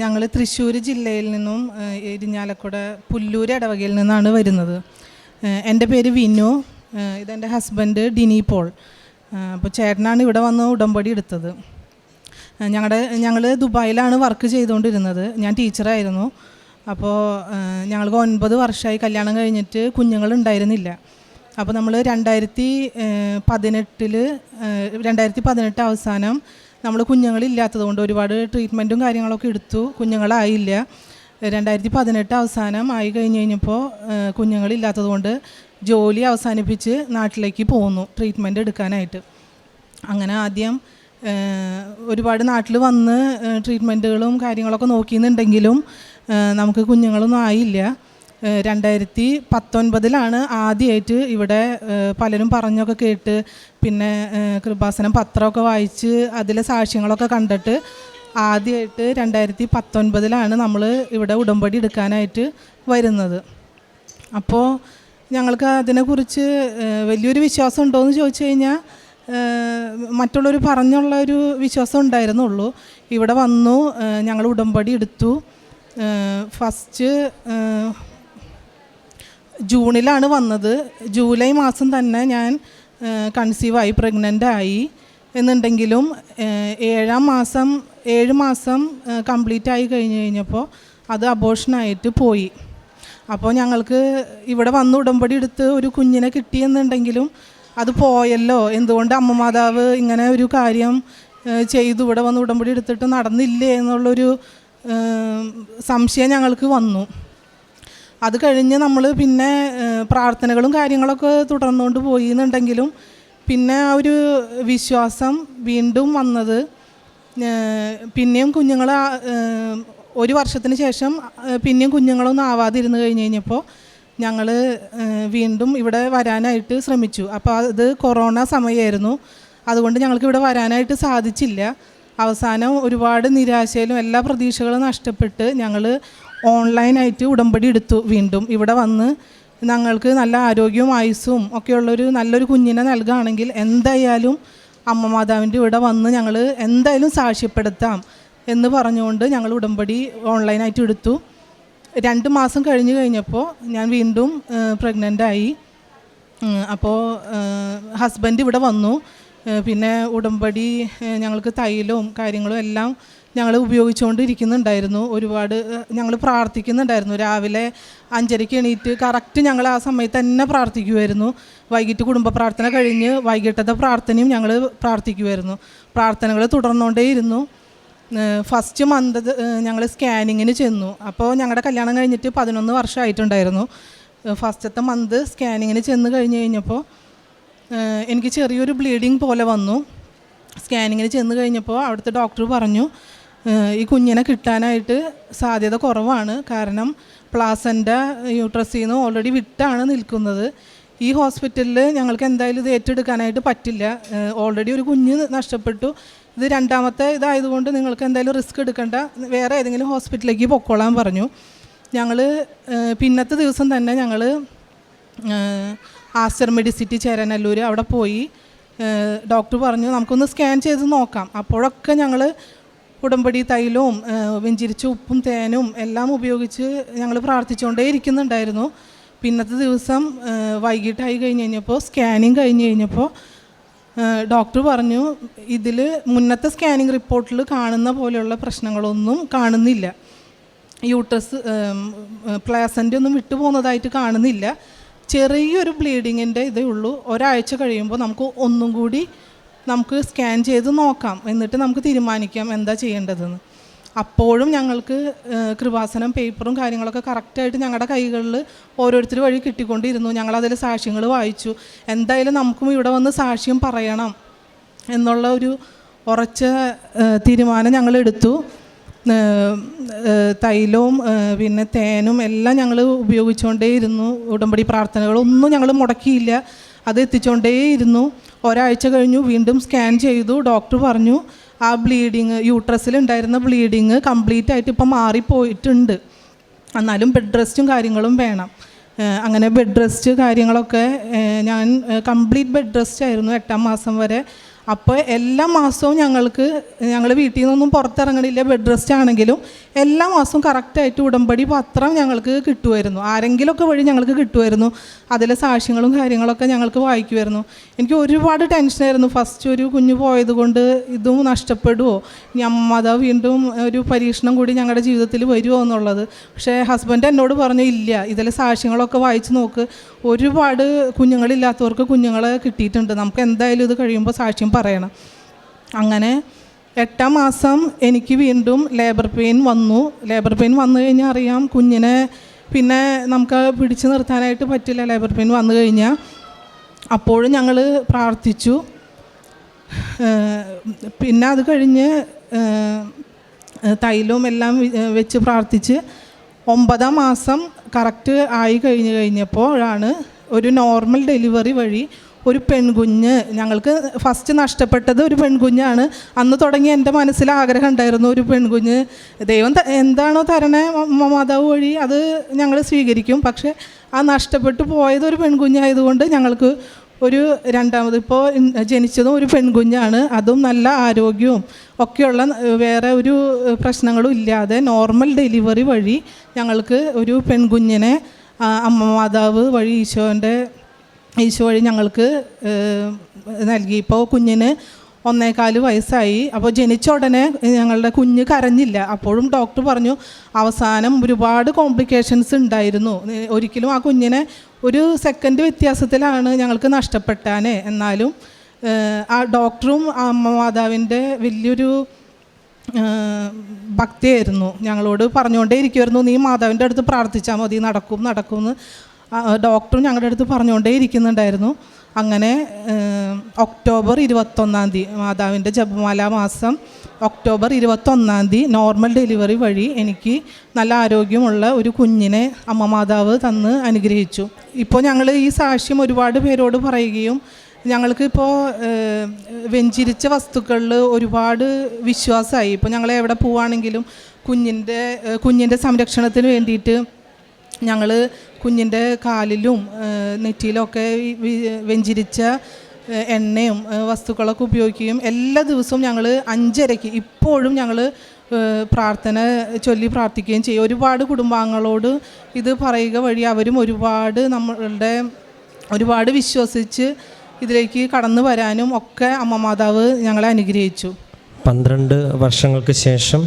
ഞങ്ങൾ തൃശ്ശൂർ ജില്ലയിൽ നിന്നും ഇരിഞ്ഞാലക്കുട പുല്ലൂർ ഇടവകയിൽ നിന്നാണ് വരുന്നത്. എന്റെ പേര് വിനു. ഇതെന്റെ ഹസ്ബൻഡ് ഡിനി പോൾ. അപ്പോൾ ചേട്ടനാണ് ഇവിടെ വന്ന് ഉടമ്പടി എടുത്തത്. ഞങ്ങളുടെ ഞങ്ങൾ ദുബായിലാണ് വർക്ക് ചെയ്തുകൊണ്ടിരുന്നത്. ഞാൻ ടീച്ചറായിരുന്നു. അപ്പോൾ ഞങ്ങൾക്ക് ഒൻപത് വർഷമായി കല്യാണം കഴിഞ്ഞിട്ട് കുഞ്ഞുങ്ങളുണ്ടായിരുന്നില്ല. അപ്പോൾ നമ്മൾ രണ്ടായിരത്തി പതിനെട്ടിൽ രണ്ടായിരത്തി പതിനെട്ട് അവസാനം നമ്മൾ കുഞ്ഞുങ്ങളില്ലാത്തത് കൊണ്ട് ഒരുപാട് ട്രീറ്റ്മെന്റും കാര്യങ്ങളൊക്കെ എടുത്തു. കുഞ്ഞുങ്ങളായില്ല. രണ്ടായിരത്തി പതിനെട്ട് അവസാനം ആയി കഴിഞ്ഞ് കഴിഞ്ഞപ്പോൾ കുഞ്ഞുങ്ങളില്ലാത്തത് കൊണ്ട് ജോലി അവസാനിപ്പിച്ച് നാട്ടിലേക്ക് പോന്നു ട്രീറ്റ്മെന്റ് എടുക്കാനായിട്ട്. അങ്ങനെ ആദ്യം ഒരുപാട് നാട്ടിൽ വന്ന് ട്രീറ്റ്മെന്റുകളും കാര്യങ്ങളൊക്കെ നോക്കിയെന്നുണ്ടെങ്കിലും നമുക്ക് കുഞ്ഞുങ്ങളൊന്നും ആയില്ല. രണ്ടായിരത്തി പത്തൊൻപതിലാണ് ആദ്യമായിട്ട് ഇവിടെ പലരും പറഞ്ഞൊക്കെ കേട്ട് പിന്നെ കൃപാസനം പത്രമൊക്കെ വായിച്ച് അതിലെ സാക്ഷ്യങ്ങളൊക്കെ കണ്ടിട്ട് ആദ്യമായിട്ട് രണ്ടായിരത്തി പത്തൊൻപതിലാണ് നമ്മൾ ഇവിടെ ഉടമ്പടി എടുക്കാനായിട്ട് വരുന്നത്. അപ്പോൾ ഞങ്ങൾക്ക് അതിനെക്കുറിച്ച് വലിയൊരു വിശ്വാസം ഉണ്ടോ എന്ന് ചോദിച്ചു കഴിഞ്ഞാൽ മറ്റുള്ളവർ പറഞ്ഞുള്ള ഒരു വിശ്വാസം ഉണ്ടായിരുന്നുള്ളൂ. ഇവിടെ വന്നു ഞങ്ങൾ ഉടമ്പടി എടുത്തു. ഫസ്റ്റ് ജൂണിലാണ് വന്നത്. ജൂലൈ മാസം തന്നെ ഞാൻ കൺസീവായി പ്രഗ്നന്റ് ആയി എന്നുണ്ടെങ്കിലും ഏഴാം മാസം ഏഴ് മാസം കംപ്ലീറ്റ് ആയി കഴിഞ്ഞ് കഴിഞ്ഞപ്പോൾ അത് അബോഷനായിട്ട് പോയി. അപ്പോൾ ഞങ്ങൾക്ക് ഇവിടെ വന്ന് ഉടമ്പടി എടുത്ത് ഒരു കുഞ്ഞിനെ കിട്ടിയെന്നുണ്ടെങ്കിലും അത് പോയല്ലോ. എന്തുകൊണ്ട് അമ്മ മാതാവ് ഇങ്ങനെ ഒരു കാര്യം ചെയ്തു? ഇവിടെ വന്ന് ഉടമ്പടി എടുത്തിട്ട് നടന്നില്ലേ? എന്നുള്ളൊരു സംശയം ഞങ്ങൾക്ക് വന്നു. അത് കഴിഞ്ഞ് നമ്മൾ പിന്നെ പ്രാർത്ഥനകളും കാര്യങ്ങളൊക്കെ തുടർന്നുകൊണ്ട് പോയി എന്നുണ്ടെങ്കിലും പിന്നെ ആ ഒരു വിശ്വാസം വീണ്ടും വന്നത് പിന്നെയും കുഞ്ഞുങ്ങൾ ഒരു വർഷത്തിന് ശേഷം പിന്നെയും കുഞ്ഞുങ്ങളൊന്നും ആവാതിരുന്ന് കഴിഞ്ഞ് കഴിഞ്ഞപ്പോൾ ഞങ്ങൾ വീണ്ടും ഇവിടെ വരാനായിട്ട് ശ്രമിച്ചു. അപ്പോൾ അത് കൊറോണ സമയമായിരുന്നു അതുകൊണ്ട് ഞങ്ങൾക്ക് ഇവിടെ വരാനായിട്ട് സാധിച്ചില്ല. അവസാനം ഒരുപാട് നിരാശയിലും എല്ലാ പ്രതീക്ഷകളും നഷ്ടപ്പെട്ട് ഞങ്ങൾ ഓൺലൈനായിട്ട് ഉടമ്പടി എടുത്തു വീണ്ടും. ഇവിടെ വന്ന് ഞങ്ങൾക്ക് നല്ല ആരോഗ്യവും ആയുസ്സും ഒക്കെയുള്ളൊരു നല്ലൊരു കുഞ്ഞിനെ നൽകുകയാണെങ്കിൽ എന്തായാലും അമ്മ മാതാവിന്റെ ഇവിടെ വന്ന് ഞങ്ങൾ എന്തായാലും സാക്ഷ്യപ്പെടുത്താം എന്ന് പറഞ്ഞുകൊണ്ട് ഞങ്ങൾ ഉടമ്പടി ഓൺലൈനായിട്ട് എടുത്തു. രണ്ട് മാസം കഴിഞ്ഞ് കഴിഞ്ഞപ്പോൾ ഞാൻ വീണ്ടും പ്രഗ്നന്റ് ആയി. അപ്പോൾ ഹസ്ബൻഡ് ഇവിടെ വന്നു. പിന്നെ ഉടമ്പടി ഞങ്ങൾക്ക് തൈലവും കാര്യങ്ങളും എല്ലാം ഞങ്ങൾ ഉപയോഗിച്ചുകൊണ്ടിരിക്കുന്നുണ്ടായിരുന്നു ഒരുപാട് ഞങ്ങൾ പ്രാർത്ഥിക്കുന്നുണ്ടായിരുന്നു. രാവിലെ അഞ്ചരയ്ക്ക് എണീറ്റ് കറക്റ്റ് ഞങ്ങൾ ആ സമയത്ത് തന്നെ പ്രാർത്ഥിക്കുമായിരുന്നു വൈകിട്ട് കുടുംബ പ്രാർത്ഥന കഴിഞ്ഞ് വൈകിട്ടത്തെ പ്രാർത്ഥനയും ഞങ്ങൾ പ്രാർത്ഥിക്കുമായിരുന്നു പ്രാർത്ഥനകൾ തുടർന്നുകൊണ്ടേയിരുന്നു ഫസ്റ്റ് മന്ത് ഞങ്ങൾ സ്കാനിങ്ങിന് ചെന്നു. അപ്പോൾ ഞങ്ങളുടെ കല്യാണം കഴിഞ്ഞിട്ട് പതിനൊന്ന് വർഷമായിട്ടുണ്ടായിരുന്നു ഫസ്റ്റത്തെ മന്ത് സ്കാനിങ്ങിന് ചെന്ന് കഴിഞ്ഞ് കഴിഞ്ഞപ്പോൾ എനിക്ക് ചെറിയൊരു ബ്ലീഡിങ് പോലെ വന്നു. സ്കാനിങ്ങിന് ചെന്ന് കഴിഞ്ഞപ്പോൾ അവിടുത്തെ ഡോക്ടർ പറഞ്ഞു ഈ കുഞ്ഞിനെ കിട്ടാനായിട്ട് സാധ്യത കുറവാണ്. കാരണം പ്ലാസന്റ യൂട്രസിൽ നിന്ന് ഓൾറെഡി വിട്ടാണ് നിൽക്കുന്നത്. ഈ ഹോസ്പിറ്റലിൽ ഞങ്ങൾക്ക് എന്തായാലും ഇത് ഏറ്റെടുക്കാനായിട്ട് പറ്റില്ല. ഓൾറെഡി ഒരു കുഞ്ഞ് നഷ്ടപ്പെട്ടു. ഇത് രണ്ടാമത്തെ ഇതായതുകൊണ്ട് നിങ്ങൾക്ക് എന്തായാലും റിസ്ക് എടുക്കേണ്ട. വേറെ ഏതെങ്കിലും ഹോസ്പിറ്റലിലേക്ക് പൊക്കോളാൻ പറഞ്ഞു. ഞങ്ങൾ പിന്നത്തെ ദിവസം തന്നെ ഞങ്ങൾ ആസ്റ്റർ മെഡിസിറ്റി ചേരനല്ലൂർ അവിടെ പോയി. ഡോക്ടർ പറഞ്ഞു നമുക്കൊന്ന് സ്കാൻ ചെയ്ത് നോക്കാം. അപ്പോഴൊക്കെ ഞങ്ങൾ ഉടമ്പടി തൈലവും വെഞ്ചിരിച്ച ഉപ്പും തേനും എല്ലാം ഉപയോഗിച്ച് ഞങ്ങൾ പ്രാർത്ഥിച്ചുകൊണ്ടേ ഇരിക്കുന്നുണ്ടായിരുന്നു. പിന്നത്തെ ദിവസം വൈകിട്ടായി കഴിഞ്ഞ് കഴിഞ്ഞപ്പോൾ സ്കാനിങ് കഴിഞ്ഞ് കഴിഞ്ഞപ്പോൾ ഡോക്ടർ പറഞ്ഞു ഇതിൽ മുന്നത്തെ സ്കാനിങ് റിപ്പോർട്ടിൽ കാണുന്ന പോലെയുള്ള പ്രശ്നങ്ങളൊന്നും കാണുന്നില്ല. യൂട്രസ് പ്ലാസന്റ് ഒന്നും വിട്ടു പോകുന്നതായിട്ട് കാണുന്നില്ല. ചെറിയൊരു ബ്ലീഡിങ്ങിന്റെ ഇതേ ഉള്ളൂ. ഒരാഴ്ച കഴിയുമ്പോൾ നമുക്ക് ഒന്നും കൂടി നമുക്ക് സ്കാൻ ചെയ്ത് നോക്കാം. എന്നിട്ട് നമുക്ക് തീരുമാനിക്കാം എന്താ ചെയ്യേണ്ടതെന്ന്. അപ്പോഴും ഞങ്ങൾക്ക് കൃപാസനം പേപ്പറും കാര്യങ്ങളൊക്കെ കറക്റ്റായിട്ട് ഞങ്ങളുടെ കൈകളിൽ ഓരോരുത്തർ വഴി കിട്ടിക്കൊണ്ടിരുന്നു. ഞങ്ങളതിൽ സാക്ഷ്യങ്ങൾ വായിച്ചു. എന്തായാലും നമുക്കും ഇവിടെ വന്ന് സാക്ഷ്യം പറയണം എന്നുള്ള ഒരു ഉറച്ച തീരുമാനം ഏഹ്, തൈലവും പിന്നെ തേനും എല്ലാം ഞങ്ങൾ ഉപയോഗിച്ചുകൊണ്ടേയിരുന്നു ഉടമ്പടി പ്രാർത്ഥനകളൊന്നും ഞങ്ങൾ മുടക്കിയില്ല. അത് എത്തിച്ചുകൊണ്ടേയിരുന്നു ഒരാഴ്ച കഴിഞ്ഞു വീണ്ടും സ്കാൻ ചെയ്തു ഡോക്ടർ പറഞ്ഞു ആ ബ്ലീഡിങ് യൂട്രസിൽ ഉണ്ടായിരുന്ന ബ്ലീഡിങ് കംപ്ലീറ്റ് ആയിട്ട് ഇപ്പം മാറിപ്പോയിട്ടുണ്ട്. എന്നാലും ബെഡ് റെസ്റ്റും കാര്യങ്ങളും വേണം. അങ്ങനെ ബെഡ് റെസ്റ്റ് കാര്യങ്ങളൊക്കെ ഞാൻ കംപ്ലീറ്റ് ബെഡ് റെസ്റ്റ് ആയിരുന്നു എട്ടാം മാസം വരെ. അപ്പോൾ എല്ലാ മാസവും ഞങ്ങൾക്ക് ഞങ്ങൾ വീട്ടിൽ നിന്നൊന്നും പുറത്തിറങ്ങണില്ല ബെഡ് റെസ്റ്റ് ആണെങ്കിലും എല്ലാ മാസവും കറക്റ്റായിട്ട് ഉടമ്പടി പത്രം ഞങ്ങൾക്ക് കിട്ടുമായിരുന്നു. ആരെങ്കിലുമൊക്കെ വഴി ഞങ്ങൾക്ക് കിട്ടുമായിരുന്നു. അതിലെ സാക്ഷ്യങ്ങളും കാര്യങ്ങളൊക്കെ ഞങ്ങൾക്ക് വായിക്കുമായിരുന്നു. എനിക്ക് ഒരുപാട് ടെൻഷനായിരുന്നു ഫസ്റ്റ് ഒരു കുഞ്ഞു പോയത് കൊണ്ട് ഇതും നഷ്ടപ്പെടുമോ ഇനി അമ്മത വീണ്ടും ഒരു പരീക്ഷണം കൂടി ഞങ്ങളുടെ ജീവിതത്തിൽ വരുമോ എന്നുള്ളത്. പക്ഷേ ഹസ്ബൻഡ് എന്നോട് പറഞ്ഞു ഇല്ല ഇതിലെ സാക്ഷ്യങ്ങളൊക്കെ വായിച്ച് നോക്ക്. ഒരുപാട് കുഞ്ഞുങ്ങളില്ലാത്തവർക്ക് കുഞ്ഞുങ്ങളെ കിട്ടിയിട്ടുണ്ട്. നമുക്ക് എന്തായാലും ഇത് കഴിയുമ്പോൾ സാക്ഷ്യം പറയണം. അങ്ങനെ എട്ടാം മാസം എനിക്ക് വീണ്ടും ലേബർ പെയിൻ വന്നു. ലേബർ പെയിൻ വന്നു കഴിഞ്ഞാൽ അറിയാം കുഞ്ഞിനെ പിന്നെ നമുക്ക് പിടിച്ചു നിർത്താനായിട്ട് പറ്റില്ല ലേബർ പെയിൻ വന്നു കഴിഞ്ഞാൽ. അപ്പോഴും ഞങ്ങൾ പ്രാർത്ഥിച്ചു. പിന്നെ അത് കഴിഞ്ഞ് തൈലവും എല്ലാം വെച്ച് പ്രാർത്ഥിച്ച് ഒമ്പതാം മാസം കറക്റ്റ് ആയി കഴിഞ്ഞ് കഴിഞ്ഞപ്പോഴാണ് ഒരു നോർമൽ ഡെലിവറി വഴി ഒരു പെൺകുഞ്ഞ് ഞങ്ങൾക്ക് ഫസ്റ്റ് നഷ്ടപ്പെട്ടത് ഒരു പെൺകുഞ്ഞാണ്. അന്ന് തുടങ്ങി എന്റെ മനസ്സിൽ ആഗ്രഹം ഉണ്ടായിരുന്നു ഒരു പെൺകുഞ്ഞ്. ദൈവം എന്താണോ തരണേ മാതാവ് വഴി അത് ഞങ്ങൾ സ്വീകരിക്കും. പക്ഷേ ആ നഷ്ടപ്പെട്ടു പോയത് ഒരു പെൺകുഞ്ഞായതുകൊണ്ട് ഞങ്ങൾക്ക് ഒരു രണ്ടാമത് ഇപ്പോൾ ജനിച്ചതും ഒരു പെൺകുഞ്ഞാണ്. അതും നല്ല ആരോഗ്യവും ഒക്കെയുള്ള വേറെ ഒരു പ്രശ്നങ്ങളും ഇല്ലാതെ നോർമൽ ഡെലിവറി വഴി ഞങ്ങൾക്ക് ഒരു പെൺകുഞ്ഞിനെ അമ്മ മാതാവ് വഴി ഈശോന്റെ ഈശോ വഴി ഞങ്ങൾക്ക് നൽകി. ഇപ്പോൾ കുഞ്ഞിന് ഒന്നേകാൽ വയസ്സായി. അപ്പോൾ ജനിച്ച ഉടനെ ഞങ്ങളുടെ കുഞ്ഞ് കരഞ്ഞില്ല. അപ്പോഴും ഡോക്ടർ പറഞ്ഞു അവസാനം ഒരുപാട് കോംപ്ലിക്കേഷൻസ് ഉണ്ടായിരുന്നു. ഒരിക്കലും ആ കുഞ്ഞിനെ ഒരു സെക്കൻഡ് വ്യത്യാസത്തിലാണ് ഞങ്ങൾക്ക് നഷ്ടപ്പെട്ടാനേ. എന്നാലും ആ ഡോക്ടറും അമ്മ മാതാവിന്റെ വലിയൊരു ഭക്തിയായിരുന്നു. ഞങ്ങളോട് പറഞ്ഞുകൊണ്ടേ ഇരിക്കുമായിരുന്നു നീ മാതാവിന്റെ അടുത്ത് പ്രാർത്ഥിച്ചാൽ മതി. നടക്കും നടക്കും എന്ന്. ഡോക്ടറും ഞങ്ങളുടെ അടുത്ത് പറഞ്ഞുകൊണ്ടേ ഇരിക്കുന്നുണ്ടായിരുന്നു. അങ്ങനെ ഒക്ടോബർ ഇരുപത്തൊന്നാം തീയതി മാതാവിന്റെ ജപമാല മാസം ഒക്ടോബർ ഇരുപത്തൊന്നാം തീയതി നോർമൽ ഡെലിവറി വഴി എനിക്ക് നല്ല ആരോഗ്യമുള്ള ഒരു കുഞ്ഞിനെ അമ്മ മാതാവ് തന്ന് അനുഗ്രഹിച്ചു. ഇപ്പോൾ ഞങ്ങൾ ഈ സാക്ഷ്യം ഒരുപാട് പേരോട് പറയുകയും ഞങ്ങൾക്ക് ഇപ്പോൾ വെഞ്ചിരിച്ച വസ്തുക്കളിൽ ഒരുപാട് വിശ്വാസമായി. ഇപ്പോൾ ഞങ്ങൾ എവിടെ പോവുകയാണെങ്കിലും കുഞ്ഞിന്റെ കുഞ്ഞിന്റെ സംരക്ഷണത്തിന് വേണ്ടിയിട്ട് ഞങ്ങൾ കുഞ്ഞിന്റെ കാലിലും നെറ്റിയിലൊക്കെ വെഞ്ചിരിച്ച എണ്ണയും വസ്തുക്കളൊക്കെ ഉപയോഗിക്കുകയും എല്ലാ ദിവസവും ഞങ്ങൾ അഞ്ചരയ്ക്ക് ഇപ്പോഴും ഞങ്ങൾ പ്രാർത്ഥന ചൊല്ലി പ്രാർത്ഥിക്കുകയും ചെയ്യും. ഒരുപാട് കുടുംബാംഗങ്ങളോട് ഇത് പറയുക വഴി അവരും ഒരുപാട് നമ്മളുടെ ഒരുപാട് വിശ്വസിച്ച് ഇതിലേക്ക് കടന്നു വരാനും ഒക്കെ അമ്മ മാതാവ് ഞങ്ങളെ അനുഗ്രഹിച്ചു. പന്ത്രണ്ട് വർഷങ്ങൾക്ക് ശേഷം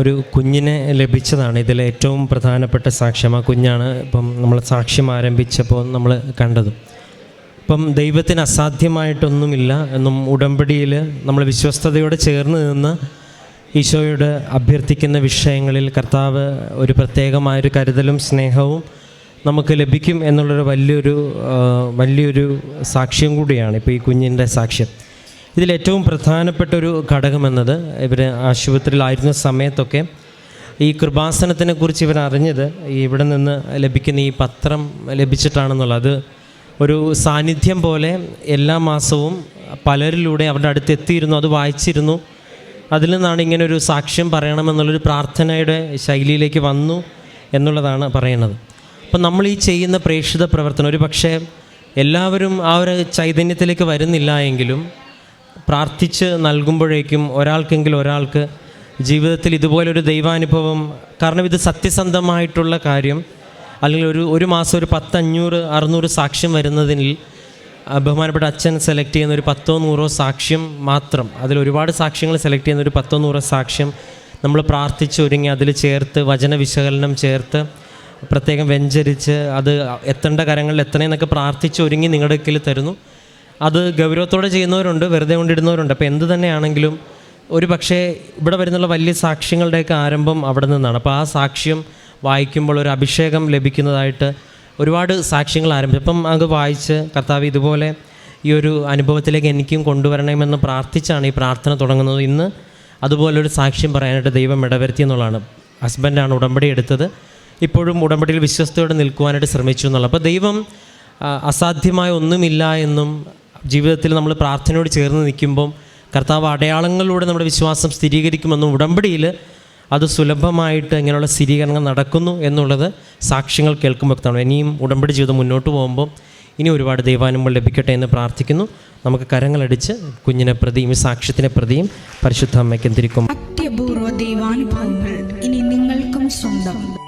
ഒരു കുഞ്ഞിനെ ലഭിച്ചതാണ് ഇതിലെ ഏറ്റവും പ്രധാനപ്പെട്ട സാക്ഷ്യം. ആ കുഞ്ഞാണ് ഇപ്പം നമ്മൾ സാക്ഷ്യം ആരംഭിച്ചപ്പോൾ നമ്മൾ കണ്ടത്. ഇപ്പം ദൈവത്തിന് അസാധ്യമായിട്ടൊന്നുമില്ല എന്നും ഉടമ്പടിയിൽ നമ്മൾ വിശ്വസ്തയോടെ ചേർന്ന് നിന്ന് ഈശോയോട് അഭ്യർത്ഥിക്കുന്ന വിഷയങ്ങളിൽ കർത്താവ് ഒരു പ്രത്യേകമായൊരു കരുതലും സ്നേഹവും നമുക്ക് ലഭിക്കും എന്നുള്ളൊരു വലിയൊരു വലിയൊരു സാക്ഷ്യം കൂടിയാണ് ഇപ്പോൾ ഈ കുഞ്ഞിന്റെ സാക്ഷ്യം. ഇതിലേറ്റവും പ്രധാനപ്പെട്ട ഒരു ഘടകമെന്നത് ഇവർ ആശുപത്രിയിലായിരുന്ന സമയത്തൊക്കെ ഈ കൃപാസനത്തിനെ കുറിച്ച് ഇവർ അറിഞ്ഞത് ഇവിടെ നിന്ന് ലഭിക്കുന്ന ഈ പത്രം ലഭിച്ചിട്ടാണെന്നുള്ളത്. ഒരു സാന്നിധ്യം പോലെ എല്ലാ മാസവും പലരിലൂടെ അവരുടെ അടുത്ത് എത്തിയിരുന്നു അത് വായിച്ചിരുന്നു. അതിൽ നിന്നാണ് ഇങ്ങനെ ഒരു സാക്ഷ്യം പറയണമെന്നുള്ളൊരു പ്രാർത്ഥനയുടെ ശൈലിയിലേക്ക് വന്നു എന്നുള്ളതാണ് പറയുന്നത്. അപ്പം നമ്മൾ ഈ ചെയ്യുന്ന പ്രേക്ഷിത പ്രവർത്തനം ഒരു പക്ഷേ എല്ലാവരും ആ ഒരു ചൈതന്യത്തിലേക്ക് വരുന്നില്ല എങ്കിലും പ്രാർത്ഥിച്ച് നൽകുമ്പോഴേക്കും ഒരാൾക്കെങ്കിലും ഒരാൾക്ക് ജീവിതത്തിൽ ഇതുപോലൊരു ദൈവാനുഭവം കാരണം ഇത് സത്യസന്ധമായിട്ടുള്ള കാര്യം. അല്ലെങ്കിൽ ഒരു ഒരു മാസം ഒരു പത്തഞ്ഞൂറ് അറുന്നൂറ് സാക്ഷ്യം വരുന്നതിനിൽ ബഹുമാനപ്പെട്ട അച്ഛൻ സെലക്ട് ചെയ്യുന്ന ഒരു പത്തോ നൂറോ സാക്ഷ്യം മാത്രം. അതിൽ ഒരുപാട് സാക്ഷ്യങ്ങൾ സെലക്ട് ചെയ്യുന്ന ഒരു പത്തോ നൂറോ സാക്ഷ്യം നമ്മൾ പ്രാർത്ഥിച്ച് ഒരുങ്ങി അതിൽ ചേർത്ത് വചന വിശകലനം ചേർത്ത് പ്രത്യേകം വെഞ്ചരിച്ച് അത് എത്തേണ്ട കരങ്ങളിൽ എത്തണേന്നൊക്കെ പ്രാർത്ഥിച്ച് ഒരുങ്ങി നിങ്ങളുടെ കയ്യിൽ തരുന്നു. അത് ഗൗരവത്തോടെ ചെയ്യുന്നവരുണ്ട് വെറുതെ കൊണ്ടിടുന്നവരുണ്ട്. അപ്പോൾ എന്ത് തന്നെയാണെങ്കിലും ഒരു പക്ഷേ ഇവിടെ വരുന്നുള്ള വലിയ സാക്ഷ്യങ്ങളുടെയൊക്കെ ആരംഭം അവിടെ നിന്നാണ്. അപ്പോൾ ആ സാക്ഷ്യം വായിക്കുമ്പോൾ ഒരു അഭിഷേകം ലഭിക്കുന്നതായിട്ട് ഒരുപാട് സാക്ഷ്യങ്ങൾ ആരംഭിച്ചു. അപ്പം അത് വായിച്ച് കർത്താവ് ഇതുപോലെ ഈ ഒരു അനുഭവത്തിലേക്ക് എനിക്കും കൊണ്ടുവരണമെന്ന് പ്രാർത്ഥിച്ചാണ് ഈ പ്രാർത്ഥന തുടങ്ങുന്നത്. ഇന്ന് അതുപോലൊരു സാക്ഷ്യം പറയാനായിട്ട് ദൈവം ഇടവരുത്തി എന്നുള്ളതാണ്. ഹസ്ബൻഡാണ് ഉടമ്പടി എടുത്തത്. ഇപ്പോഴും ഉടമ്പടിയിൽ വിശ്വസ്തയോടെ നിൽക്കുവാനായിട്ട് ശ്രമിച്ചു എന്നുള്ളത്. അപ്പോൾ ദൈവം അസാധ്യമായ ഒന്നുമില്ല എന്നും ജീവിതത്തിൽ നമ്മൾ പ്രാർത്ഥനയോട് ചേർന്ന് നിൽക്കുമ്പം കർത്താവ് അടയാളങ്ങളിലൂടെ നമ്മുടെ വിശ്വാസം സ്ഥിരീകരിക്കുമെന്നും ഉടമ്പടിയിൽ അത് സുലഭമായിട്ട് ഇങ്ങനെയുള്ള സ്ഥിരീകരണം നടക്കുന്നു എന്നുള്ളത് സാക്ഷ്യങ്ങൾ കേൾക്കുമ്പോൾ വ്യക്തമാണ്. ഇനിയും ഉടമ്പടി ജീവിതം മുന്നോട്ട് പോകുമ്പോൾ ഇനി ഒരുപാട് ദൈവാനുഭവം ലഭിക്കട്ടെ എന്ന് പ്രാർത്ഥിക്കുന്നു. നമുക്ക് കരങ്ങളടിച്ച് കുഞ്ഞിനെ പ്രതിയും സാക്ഷ്യത്തിനെ പ്രതിയും പരിശുദ്ധ അമ്മയ്ക്കും തിരിക്കും അത്യപൂർവ ദൈവാനുഭവങ്ങൾ ഇനി നിങ്ങൾക്കും സ്വന്തം.